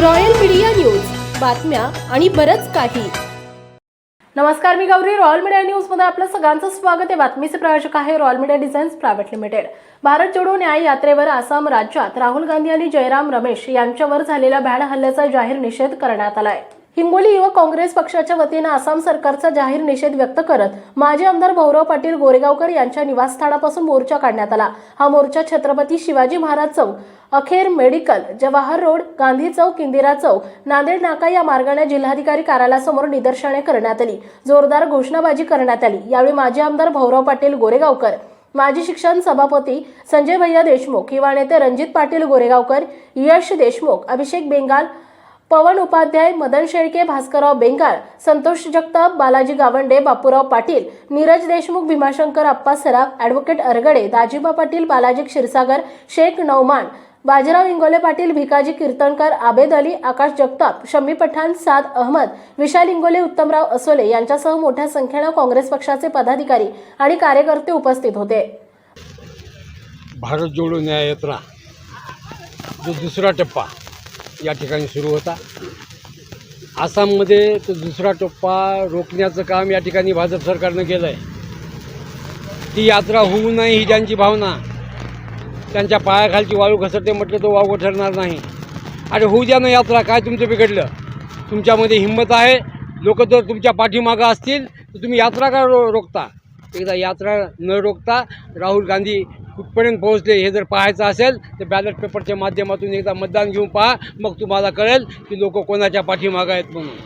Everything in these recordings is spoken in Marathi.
Royal media news. बातम्या आणि बरच काही. नमस्कार मी गौरी. रॉयल मीडिया न्यूजमध्ये आपलं सगळ्यांचं स्वागत आहे. बातमीचे प्रायोजक आहे Royal Media Designs Private Limited. Bharat Jodo Nyay यात्रेवर Assam राज्यात राहुल गांधी आणि जयराम रमेश यांच्यावर झालेल्या भ्याड हल्ल्याचा जाहीर निषेध करण्यात आलाय. हिंगोली युवक काँग्रेस पक्षाच्या वतीनं आसाम सरकारचा जाहीर निषेध व्यक्त करत माजी आमदार भाऊराव पाटील गोरेगावकर यांच्या निवासस्थानापासून मोर्चा काढण्यात आला. हा मोर्चा छत्रपती शिवाजी महाराज चौक अखेर मेडिकल जवाहर रोड गांधी चौक इंदिरा चौक नांदेड नाका या मार्गाने जिल्हाधिकारी कार्यालयासमोर निदर्शने करण्यात आली. जोरदार घोषणाबाजी करण्यात आली. यावेळी माजी आमदार भाऊराव पाटील गोरेगावकर माजी शिक्षण सभापती संजय भैया देशमुख युवा नेते रणजित पाटील गोरेगावकर यश देशमुख अभिषेक बेंगाल पवन उपाध्याय मदन शेळके भास्करराव बेंगाळ संतोष जगताप बालाजी गावंडे बापूराव पाटील नीरज देशमुख भीमाशंकर अप्पा सराफ ॲडव्होकेट अरगडे दाजीबा पाटील बालाजी क्षीरसागर शेख नौमान बाजीराव इंगोले पाटील भिकाजी कीर्तनकर आबेद अली आकाश जगताप शम्मी पठाण साद अहमद विशाल इंगोले उत्तमराव असोले यांच्यासह मोठ्या संख्येनं काँग्रेस पक्षाचे पदाधिकारी आणि कार्यकर्ते उपस्थित होते. भारत जोडो न्याय यात्रा जो दुसरा टप्पा. या ठिकाणी सुरू होता. आसाममध्ये तो दुसरा टप्पा रोखण्याचं काम या ठिकाणी भाजप सरकारनं केलं आहे ती यात्रा होऊ नये ही त्यांची भावना त्यांच्या पायाखालची वाळू घसरते म्हटलं तर वावगं ठरणार नाही. अरे होऊ द्या ना यात्रा काय तुमचं बिघडलं? तुमच्यामध्ये हिंमत आहे. लोक जर तुमच्या पाठीमागं असतील तर तुम्ही यात्रा का रो रोखता? एकदा यात्रा न रोखता राहुल गांधी कुठपर्यंत पोहोचले हे जर पाहायचं असेल तर बॅलेट पेपरच्या माध्यमातून एकदा मतदान घेऊन पहा. मग तुम्हाला कळेल की लोक कोणाच्या पाठीमागं आहेत म्हणून.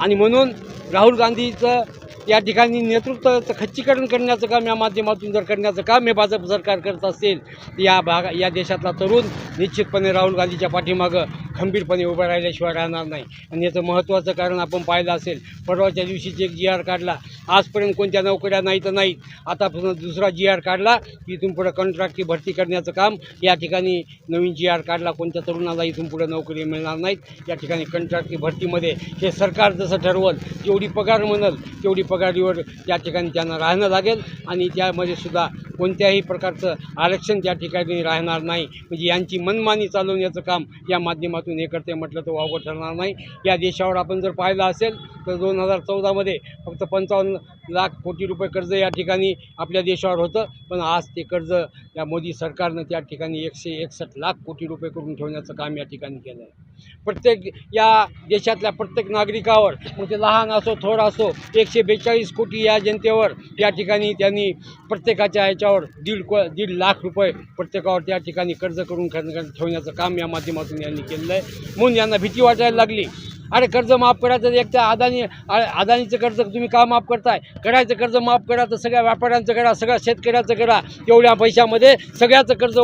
आणि म्हणून राहुल गांधीचं या ठिकाणी नेतृत्वाचं खच्चीकरण करण्याचं काम या माध्यमातून जर करण्याचं काम हे भाजप सरकार करत असेल तर या भागा या देशातला तरुण निश्चितपणे राहुल गांधीच्या पाठीमागं खंबीरपणे उभं राहिल्याशिवाय राहणार नाही. आणि याचं महत्त्वाचं कारण आपण पाहिलं असेल परवाच्या दिवशीच एक जी आर काढला. आजपर्यंत कोणत्या नोकऱ्या नाही तर नाहीत. आतापासून दुसरा जी आर काढला की इथून पुढं कॉन्ट्रॅक्टची भरती करण्याचं काम. या ठिकाणी नवीन जी आर काढला कोणत्या तरुणाला इथून पुढं नोकरी मिळणार नाहीत. या ठिकाणी कॉन्ट्रॅक्टची भरतीमध्ये हे सरकार जसं ठरवल जेवढी पगार म्हणल तेवढी पगारीवर त्या ठिकाणी त्यांना राहणं लागेल. आणि त्यामध्ये सुद्धा कोणत्याही प्रकारचं आरक्षण त्या ठिकाणी राहणार नाही. म्हणजे यांची मनमानी चालवण्याचं काम या माध्यमातून हे करते म्हटलं तर वावगं ठरणार नाही. या देशावर आपण जर पाहिलं असेल तर दोन हजार चौदामध्ये फक्त पंचावन्न लाख कोटी रुपये कर्ज या ठिकाणी आपल्या देशावर होतं. पण आज ते कर्ज या मोदी सरकारनं त्या ठिकाणी एकशे एकसष्ट लाख कोटी रुपये करून ठेवण्याचं काम या ठिकाणी केलं आहे प्रत्येक या देशातल्या प्रत्येक नागरिकावर मग ते लहान असो थोडा असो एकशे बेचाळीस कोटी या जनतेवर या ठिकाणी त्यांनी प्रत्येकाच्या ह्याच्यावर दीड को दीड लाख रुपये प्रत्येकावर त्या ठिकाणी कर्ज करून ठेवण्याचं काम या माध्यमातून यांनी केलेलं आहे. म्हणून यांना भीती वाटायला लागली. अरे कर्ज माफ करायचं तर एक तर अदानी अदानीचं कर्ज तुम्ही का माफ करताय? करायचं कर्ज माफ करा तर सगळ्या व्यापाऱ्यांचं करा सगळ्या शेतकऱ्याचं करा. तेवढ्या पैशामध्ये सगळ्याचं कर्ज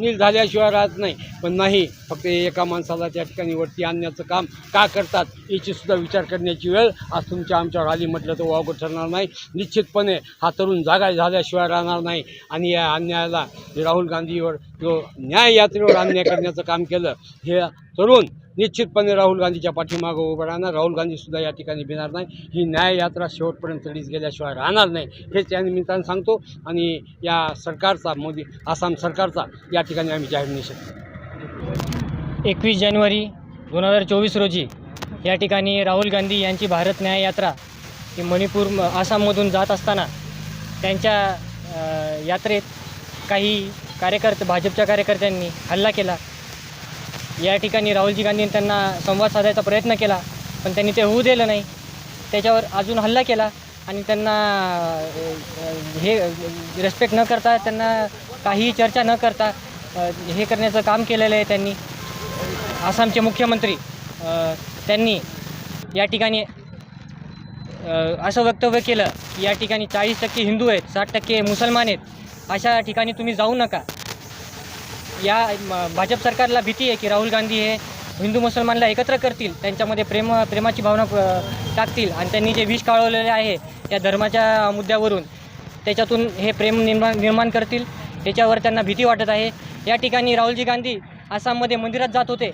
नील झाल्याशिवाय राहत नाही. पण नाही फक्त एका माणसाला त्या ठिकाणी वरती आणण्याचं काम का करतात याचीसुद्धा विचार करण्याची वेळ आज तुमच्या आमच्यावर आली म्हटलं तर वावगं ठरणार नाही. निश्चितपणे हा तरुण जागा झाल्याशिवाय राहणार नाही. आणि या अन्यायाला राहुल गांधीवर जो न्याय यात्रेवर अन्याय करण्याचं काम केलं. हे तरुण निश्चितपणे राहुल गांधीच्या पाठीमागं उभं राहणार. राहुल गांधीसुद्धा या ठिकाणी भिणार नाही. ही न्याय यात्रा शेवटपर्यंत चढीच गेल्याशिवाय राहणार नाही. हेच या निमित्तानं सांगतो. आणि या सरकारचा मोदी आसाम सरकारचा या ठिकाणी आम्ही जाहीर निषेध एकवीस जानेवारी दोन हजार चोवीस रोजी या ठिकाणी राहुल गांधी यांची भारत न्याय यात्रा ही मणिपूर आसाममधून जात असताना त्यांच्या यात्रेत काही कार्यकर्ते भाजपच्या कार्यकर्त्यांनी हल्ला केला. या ठिकाणी राहुलजी गांधींनी त्यांना संवाद साधायचा प्रयत्न केला पण त्यांनी ते होऊ दिलं नाही. त्याच्यावर अजून हल्ला केला आणि त्यांना हे रेस्पेक्ट न करता त्यांना काहीही चर्चा न करता हे करण्याचं काम केलेलं आहे त्यांनी. आसामचे मुख्यमंत्री त्यांनी या ठिकाणी असं वक्तव्य केलं की या ठिकाणी चाळीस टक्के हिंदू आहेत साठ टक्के मुसलमान आहेत. अशा ठिकाणी तुम्ही जाऊ नका. या म- भाजप सरकारला भीती आहे की राहुल गांधी हे हिंदू मुसलमानला एकत्र करतील त्यांच्यामध्ये प्रेम प्रेमाची भावना टाकतील आणि त्यांनी जे विष काळवलेले आहे या धर्माच्या मुद्द्यावरून त्याच्यातून हे प्रेम निर्माण निर्माण करतील त्याच्यावर त्यांना भीती वाटत आहे. या ठिकाणी राहुलजी गांधी आसाममध्ये मंदिरात जात होते.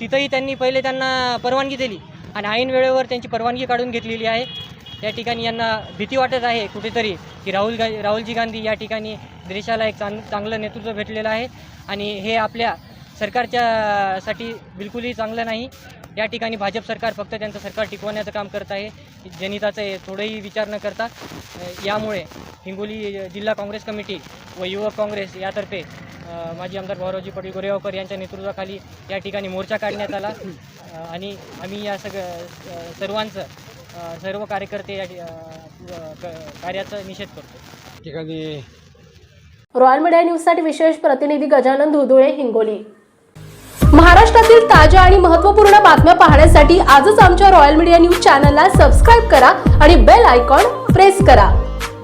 तिथंही त्यांनी पहिले त्यांना परवानगी दिली आणि ऐन वेळेवर त्यांची परवानगी काढून घेतलेली आहे. या ठिकाणी यांना भीती वाटत आहे कुठेतरी की राहुल गा राहुलजी गांधी या ठिकाणी देशाला एक चांग चांगलं नेतृत्व भेटलेलं आहे आणि हे आपल्या सरकारच्या साठी बिलकुलही चांगलं नाही. या ठिकाणी भाजप सरकार फक्त त्यांचं सरकार टिकवण्याचं काम करत आहे. जनिताचं थोडंही विचार न करता यामुळे हिंगोली जिल्हा काँग्रेस कमिटी व युवक काँग्रेस यातर्फे माजी आमदार भाऊरावजी पाटील गोरेगावकर यांच्या नेतृत्वाखाली या ठिकाणी मोर्चा काढण्यात आला. आणि आम्ही या सग सर्वांचं सर्व कार्यकर्ते या कार्याचा निषेध करतो ठिकाणी रॉयल मीडिया न्यूजसाठी विशेष प्रतिनिधी गजानन धुधुळे हिंगोली. महाराष्ट्रातील ताज्या आणि महत्त्वपूर्ण बातम्या पाहण्यासाठी आजच आमच्या रॉयल मीडिया न्यूज चॅनलला सबस्क्राईब करा आणि बेल आयकॉन प्रेस करा.